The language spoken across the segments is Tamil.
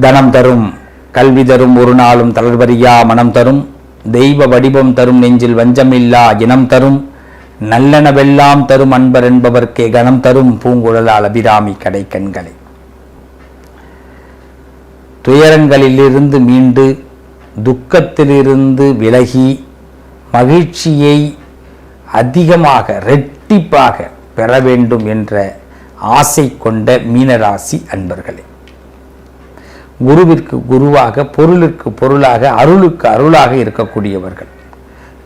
தனம் தரும். கல்வி தரும் ஒரு நாளும் தளர்வரியா மனம் தரும். தெய்வ வடிவம் தரும் நெஞ்சில் வஞ்சமில்லா இனம் தரும். நல்லனவெல்லாம் தரும் அன்பர் என்பவர்க்கே கணம் தரும் பூங்குழலால் அபிராமி கடை கண்களை. துயரங்களிலிருந்து மீண்டு துக்கத்திலிருந்து விலகி மகிழ்ச்சியை அதிகமாக ரெட்டிப்பாக பெற வேண்டும் என்ற ஆசை கொண்ட மீனராசி அன்பர்களே. குருவிற்கு குருவாக பொருளுக்கு பொருளாக அருளுக்கு அருளாக இருக்கக்கூடியவர்கள்.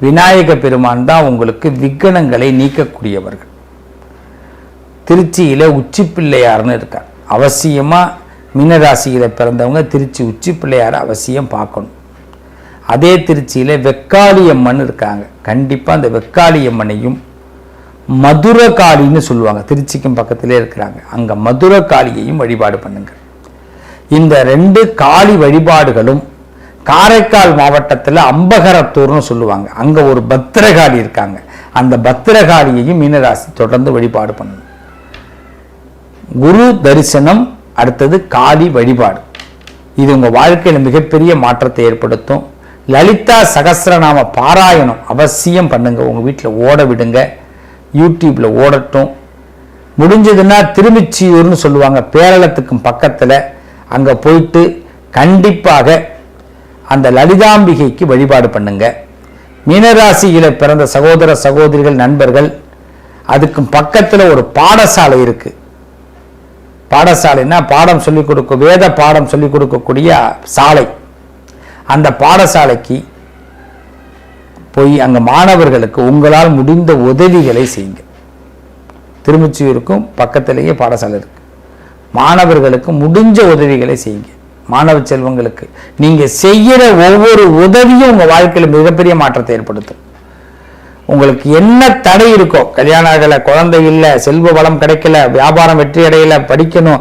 விநாயக பெருமான் தான் உங்களுக்கு விக்கனங்களை நீக்கக்கூடியவர்கள். திருச்சியில் உச்சி பிள்ளையார்னு இருக்கார். அவசியமாக மீனராசியில் பிறந்தவங்க திருச்சி உச்சிப்பிள்ளையாரை அவசியம் பார்க்கணும். அதே திருச்சியில் வெக்காளியம்மன் இருக்காங்க. கண்டிப்பாக அந்த வெக்காளியம்மனையும் மதுரகாளின்னு சொல்லுவாங்க. திருச்சிக்கும் பக்கத்திலே இருக்கிறாங்க. அங்கே மதுரகாளியையும் வழிபாடு பண்ணுங்கள். இந்த ரெண்டு காளி வழிபாடுகளும் காரைக்கால் மாவட்டத்தில் அம்பகரத்தூர்னு சொல்லுவாங்க. அங்கே ஒரு பத்திரகாளி இருக்காங்க. அந்த பத்திரகாளியையும் மீனராசி தொடர்ந்து வழிபாடு பண்ணணும் குரு தரிசனம் அடுத்தது காளி வழிபாடு. இது உங்கள் வாழ்க்கையில் மிகப்பெரிய மாற்றத்தை ஏற்படுத்தும். லலிதா சகஸ்ரநாம பாராயணம் அவசியம் பண்ணுங்க. உங்கள் வீட்டில் ஓட விடுங்க. யூடியூப்பில் ஓடட்டும். முடிஞ்சதுன்னா திருமிச்சியூர்னு சொல்லுவாங்க. பேரளத்துக்கும் பக்கத்தில் அங்கே போயிட்டு கண்டிப்பாக அந்த லலிதாம்பிகைக்கு வழிபாடு பண்ணுங்க. மீனராசியில் பிறந்த சகோதர சகோதரிகள் நண்பர்கள் அதுக்கும் பக்கத்தில் ஒரு பாடசாலை இருக்கு. பாடசாலைன்னா பாடம் சொல்லிக் கொடுக்க வேத பாடம் சொல்லிக் கொடுக்கக்கூடிய சாலை. அந்த பாடசாலைக்கு போய் அங்க மாணவர்களுக்கு உங்களால் முடிந்த உதவிகளை செய்யுங்க. திருமச்சியூருக்கும் பக்கத்திலேயே பாடசாலை இருக்கு. மாணவர்களுக்கு முடிஞ்ச உதவிகளை செய்யுங்க. மாணவ செல்வங்களுக்கு. நீங்கள் செய்கிற ஒவ்வொரு உதவியும் உங்கள் வாழ்க்கையில் மிகப்பெரிய மாற்றத்தை ஏற்படுத்தும். உங்களுக்கு என்ன தடை இருக்கோ கல்யாணம் ஆகல குழந்தை இல்லை செல்வ வளம் கிடைக்கல வியாபாரம் வெற்றி அடையலை படிக்கணும்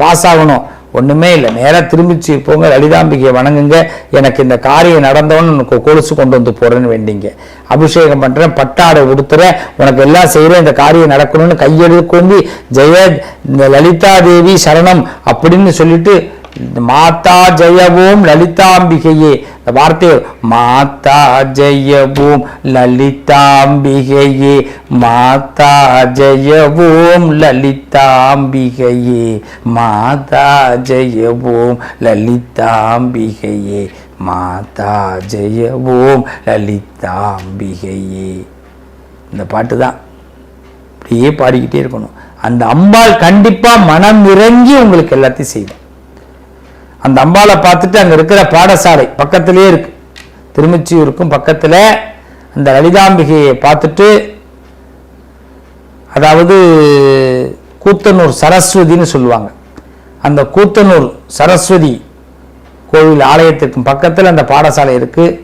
பாஸ் ஆகணும் ஒன்றுமே இல்லை. நேராக திரும்பிச்சு போங்க லலிதாம்பிகையை வணங்குங்க. எனக்கு இந்த காரியம் நடந்தவன்னு உனக்கு கொலுசு கொண்டு வந்து போகிறேன்னு வேண்டிங்க. அபிஷேகம் பண்ணுறேன் பட்டாடை உடுத்துறேன் உனக்கு எல்லாம் செய்கிறேன் இந்த காரியம் நடக்கணும்னு கையெழுத்து கொண்டு ஜெய இந்த லலிதா தேவி சரணம் அப்படின்னு சொல்லிட்டு மாதா ஜெயவோம் லலிதாம்பிகையே. இந்த வார்த்தை மாதா ஜெயவோம் லலிதாம்பிகையே. மாதா ஜெயவோம் லலிதாம்பிகையே. மாதா ஜெயவோம் லலிதாம்பிகையே. மாதா ஜெயவோம் லலிதாம்பிகையே. இந்த பாட்டு தான். அப்படியே பாடிக்கிட்டே இருக்கணும். அந்த அம்பாள் கண்டிப்பாக மனம் இறங்கி உங்களுக்கு எல்லாத்தையும் செய்வோம் அந்த அம்பாளை பார்த்துட்டு அங்கே இருக்கிற பாடசாலை பக்கத்திலே இருக்கு. திருமச்சியூருக்கும் பக்கத்தில் அந்த லலிதாம்பிகையை பார்த்துட்டு அதாவது கூத்தனூர் சரஸ்வதின்னு சொல்லுவாங்க. அந்த கூத்தனூர் சரஸ்வதி கோவில் ஆலயத்திற்கும் பக்கத்தில் அந்த பாடசாலை இருக்குது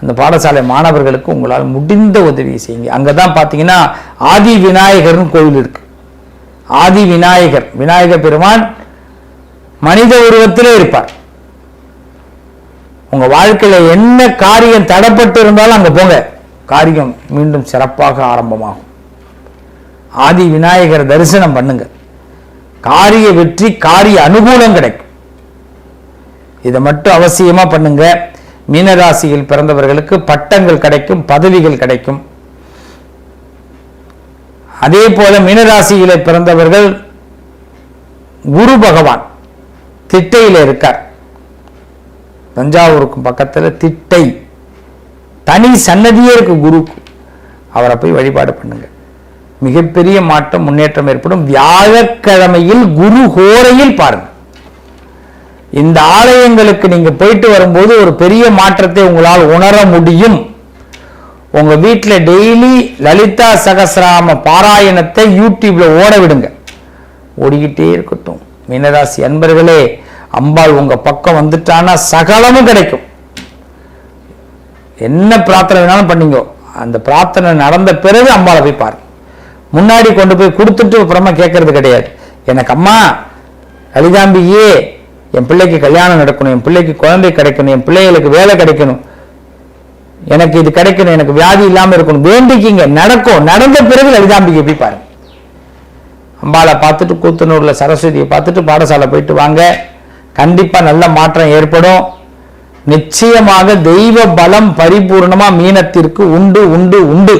அந்த பாடசாலை மாணவர்களுக்கு உங்களால் முடிந்த உதவி செய்யுங்க. அங்கே தான் பார்த்தீங்கன்னா ஆதி விநாயகர்னு கோவில் இருக்குது ஆதி விநாயகர் விநாயகர் பெருமான் மனித உருவத்திலே இருப்பார். உங்க வாழ்க்கையில என்ன காரியம் தடப்பட்டு இருந்தாலும் அங்க போங்க. காரியம் மீண்டும் சிறப்பாக ஆரம்பமாகும். ஆதி விநாயகர் தரிசனம் பண்ணுங்க. காரிய வெற்றி காரிய அனுகூலம் கிடைக்கும். இதை மட்டும் அவசியமா பண்ணுங்க. மீனராசியில் பிறந்தவர்களுக்கு பட்டங்கள் கிடைக்கும் பதவிகள் கிடைக்கும். அதே போல மீனராசியில பிறந்தவர்கள் குரு பகவான். திட்டையில இருக்கார். தஞ்சாவூருக்கும் பக்கத்துல திட்டை. தனி சன்னதியே இருக்கு குருக்கு அவரை போய் வழிபாடு பண்ணுங்க. மிகப்பெரிய மாற்றம் முன்னேற்றம் ஏற்படும். வியாழக்கிழமையில் குரு ஹோரையில் பாருங்க. இந்த ஆலயங்களுக்கு நீங்க போயிட்டு வரும்போது ஒரு பெரிய மாற்றத்தை உங்களால் உணர முடியும். உங்க வீட்டுல டெய்லி லலிதா சகசிராம பாராயணத்தை யூடியூப்ல ஓட விடுங்க. ஓடிக்கிட்டே இருக்கட்டும். மீனராசி அன்பர்களே அம்பாள் உங்க பக்கம் வந்துட்டானா சகலமும் கிடைக்கும். என்ன பிரார்த்தனை வேணாலும் பண்ணீங்க. அந்த பிரார்த்தனை நடந்த பிறகு அம்பாளை போய் பாரு. முன்னாடி கொண்டு போய் கொடுத்துட்டு அப்புறமா கேட்கறது கிடையாது. எனக்கு அம்மா கலிதாம்பியே என் பிள்ளைக்கு கல்யாணம் நடக்கணும் என் பிள்ளைக்கு குழந்தை கிடைக்கணும் என் பிள்ளைகளுக்கு வேலை கிடைக்கணும். எனக்கு இது கிடைக்கணும் எனக்கு வியாதி இல்லாம இருக்கணும். வேண்டிக்கிங்க. நடக்கும். நடந்த பிறகு லலிதாம்பிகை போய் பாருங்க அம்பாளை பார்த்துட்டு கூத்தனூர்ல சரஸ்வதியை பார்த்துட்டு பாடசாலை போயிட்டு வாங்க. கண்டிப்பா நல்ல மாற்றம் ஏற்படும். நிச்சயமாக தெய்வ பலம் பரிபூர்ணமா மீனத்திற்கு உண்டு உண்டு உண்டு.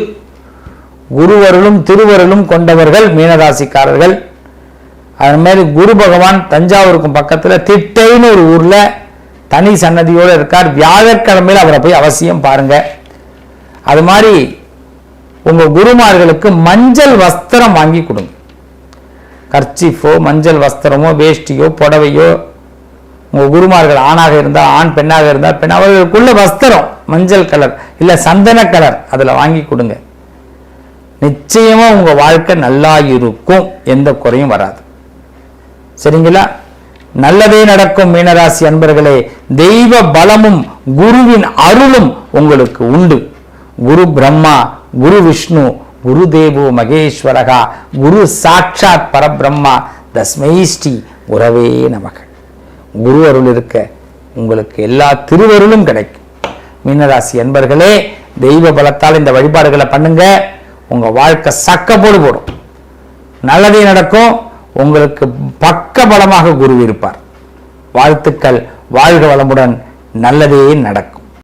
குருவருளும் திருவருளும் கொண்டவர்கள் மீனராசிக்காரர்கள். அது மாதிரி குரு பகவான் தஞ்சாவூருக்கும் பக்கத்துல திட்டைன்னு ஒரு ஊர்ல தனி சன்னதியோடு இருக்கார். வியாழக்கிழமையில் அவரை போய் அவசியம் பாருங்க. அது மாதிரி உங்கள் குருமார்களுக்கு மஞ்சள் வஸ்திரம் வாங்கி கொடுங்க. கர்ச்சிஃபோ மஞ்சள் வஸ்திரமோ வேஷ்டியோ புடவையோ உங்க குருமார்கள் ஆணாக இருந்தால் ஆண் பெண்ணாக இருந்தால் பெண் அவர்களுக்குள்ள வஸ்திரம் மஞ்சள் கலர் இல்ல சந்தன கலர் அதுல வாங்கி கொடுங்க. நிச்சயமா உங்க வாழ்க்கை நல்லா இருக்கும் எந்த குறையும் வராது. சரிங்களா? நல்லதே நடக்கும் மீனராசி அன்பர்களே. தெய்வ பலமும் குருவின் அருளும் உங்களுக்கு உண்டு. குரு பிரம்மா குரு விஷ்ணு குரு தேவோ மகேஸ்வரகா குரு சாட்சாத் பரபிரம்மா தஸ்மை ஸ்ரீ உறவே நமக்கு குரு அருள் இருக்க உங்களுக்கு எல்லா திருவருளும் கிடைக்கும். மீனராசி அன்பர்களே தெய்வ பலத்தால் இந்த வழிபாடுகளை பண்ணுங்க. உங்க வாழ்க்கை சக்க போடு போடும். நல்லதே நடக்கும். உங்களுக்கு பக்க பலமாக குரு இருப்பார். வாழ்த்துக்கள். வாழ்க வளமுடன். நல்லதே நடக்கும்.